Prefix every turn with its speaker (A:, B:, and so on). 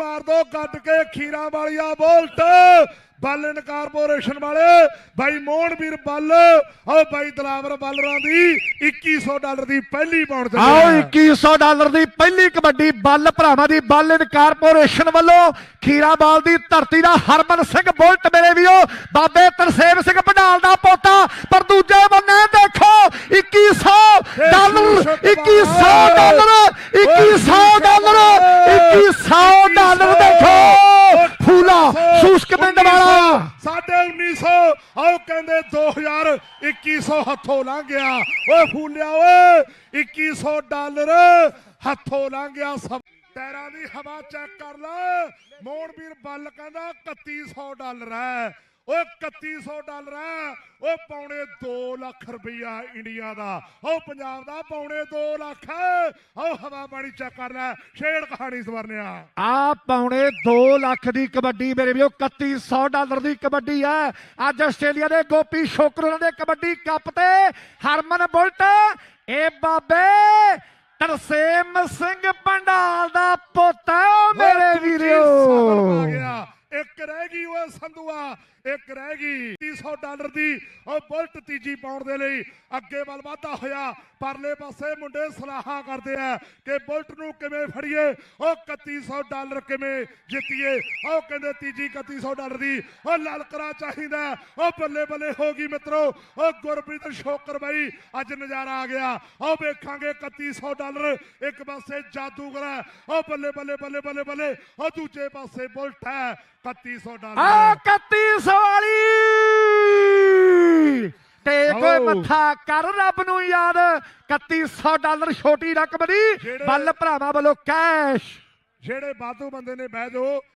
A: ਮਾਰ ਦੋ ਗੱਡ ਕੇ ਖੀਰਾ ਵਾਲੀਆ ਬੋਲਟ। ਬਾਲਨ ਕਾਰਪੋਰੇਸ਼ਨ ਵਾਲੇ ਭਾਈ ਮੋਹਨਵੀਰ ਬੱਲ ਓ ਭਾਈ ਦਲਾਵਰ ਬੱਲਰਾਂ ਦੀ 2100 ਡਾਲਰ ਦੀ ਪਹਿਲੀ ਪਾਉਣ ਤੇ
B: ਆਓ 2100 ਡਾਲਰ ਦੀ ਪਹਿਲੀ ਕਬੱਡੀ ਬੱਲ ਭਰਾਵਾਂ ਦੀ ਬਾਲਨ ਕਾਰਪੋਰੇਸ਼ਨ ਵੱਲੋਂ ਖੀਰਾਬਾਲ ਦੀ ਧਰਤੀ ਦਾ ਹਰਮਨ ਸਿੰਘ ਬੁਲਟ ਮੇਰੇ ਵੀਰੋ ਬਾਬੇ ਤਰਸੇਮ ਸਿੰਘ ਭੰਡਾਲ ਦਾ ਪੋਤਾ ਪਰ ਦੂਜੇ ਬੰਨੇ ਦੇਖੋ 2100 ਡਾਲਰ 2100 ਡਾਲਰ 2100 ਡਾਲਰ। 2100 ਡਾਲਰ ਦੇਖੋ। ਫੂਲਾ ਸ਼ੂਸ਼ਕ ਵਾਲਾ।
A: ਸਾਡੇ 1900 ਆਓ ਕਹਿੰਦੇ 2100 ਹੱਥੋਂ ਲੰਘ ਗਿਆ। ਓਏ ਫੂਲਿਆ, ਓਏ 2100 ਡਾਲਰ ਹੱਥੋਂ ਲੰਘ ਗਿਆ ਸਭ। ਟਾਇਰਾਂ ਦੀ ਹਵਾ ਚੈੱਕ ਕਰ ਲੈ। ਮੋਹਨਵੀਰ ਬੱਲ ਕਹਿੰਦਾ 3100 ਡਾਲਰ ਹੈ। ਓਏ 3100 ਡਾਲਰ ਹੈ ਪੌਣੇ 2 ਲੱਖ ਰੁਪਈਆ ਇੰਡੀਆ ਦਾ। ਓ ਪੰਜਾਬ ਦਾ ਪੌਣੇ 2 ਲੱਖ। ਓ ਹਵਾ ਪਾਣੀ ਚੈੱਕ ਕਰ ਲੈ। ਛੇੜ ਕਹਾਣੀ ਸਵਰਨਿਆ।
B: ਆ ਪੌਣੇ 2 ਲੱਖ ਦੀ ਕਬੱਡੀ ਮੇਰੇ ਵੀਰੋ 3100 ਡਾਲਰ ਦੀ ਕਬੱਡੀ ਹੈ ਅੱਜ ਆਸਟ੍ਰੇਲੀਆ ਦੇ ਗੋਪੀ ਸ਼ੋਕਰ ਉਹਨਾਂ ਦੇ ਕਬੱਡੀ ਕੱਪ ਤੇ ਹਰਮਨ ਬੁਲਟ ਇਹ ਬਾਬੇ ਤਰਸੇਮ ਸਿੰਘ ਪੰਡਾਲ ਦਾ ਪੁੱਤ ਹੈ ਉਹ ਮੇਰੇ ਵੀਰੋ
A: ਆ ਗਿਆ ਇੱਕ ਰਹਿ ਗਈ ਓਏ ਸੰਧੂਆ, ਇੱਕ ਰਹਿ ਗਈ 300 ਡਾਲਰ ਦੀ, ਉਹ ਬੁਲਟ ਤੀਜੀ ਪਾਉਣ ਦੇ ਲਈ ਅੱਗੇ ਵੱਲ ਵਾਧਾ ਹੋਇਆ। ਪਰਲੇ ਪਾਸੇ ਮੁੰਡੇ ਸਲਾਹਾਂ ਕਰਦੇ ਆ ਕਿ ਬੁਲਟ ਨੂੰ ਕਿਵੇਂ ਫੜੀਏ, ਉਹ 3100 ਡਾਲਰ ਕਿਵੇਂ ਜਿੱਤੀਏ? ਉਹ ਕਹਿੰਦੇ ਤੀਜੀ 3100 ਡਾਲਰ ਦੀ, ਉਹ ਲਲਕਰਾ ਚਾਹੀਦਾ, ਉਹ ਬੱਲੇ ਬੱਲੇ ਹੋ ਗਈ ਮਿੱਤਰੋ, ਉਹ ਗੁਰਪ੍ਰੀਤ ਸ਼ੋਕਰ ਬਾਈ, ਅੱਜ ਨਜ਼ਾਰਾ ਆ ਗਿਆ। ਉਹ ਵੇਖਾਂਗੇ 3100 ਡਾਲਰ, ਇੱਕ ਪਾਸੇ ਜਾਦੂਗਰ ਹੈ, ਉਹ ਬੱਲੇ ਬੱਲੇ ਬੱਲੇ ਬੱਲੇ ਬੱਲੇ, ਉਹ ਦੂਜੇ ਪਾਸੇ ਬੁਲਟ ਹੈ 3100
B: ਆ
A: ਡਾਲਰ।
B: 3100 ਵਾਲੀ। ਤੇ ਕੋਈ। ਮੱਥਾ ਕਰ ਰੱਬ ਨੂੰ ਯਾਦ। 3100 ਡਾਲਰ ਛੋਟੀ ਰਕਮ ਦੀ। ਬੱਲ ਭਰਾਵਾਂ ਵੱਲੋਂ ਕੈਸ਼।
A: ਜਿਹੜੇ ਬਾਦੂ ਬੰਦੇ ਨੇ ਬਹਿ ਜਾਓ।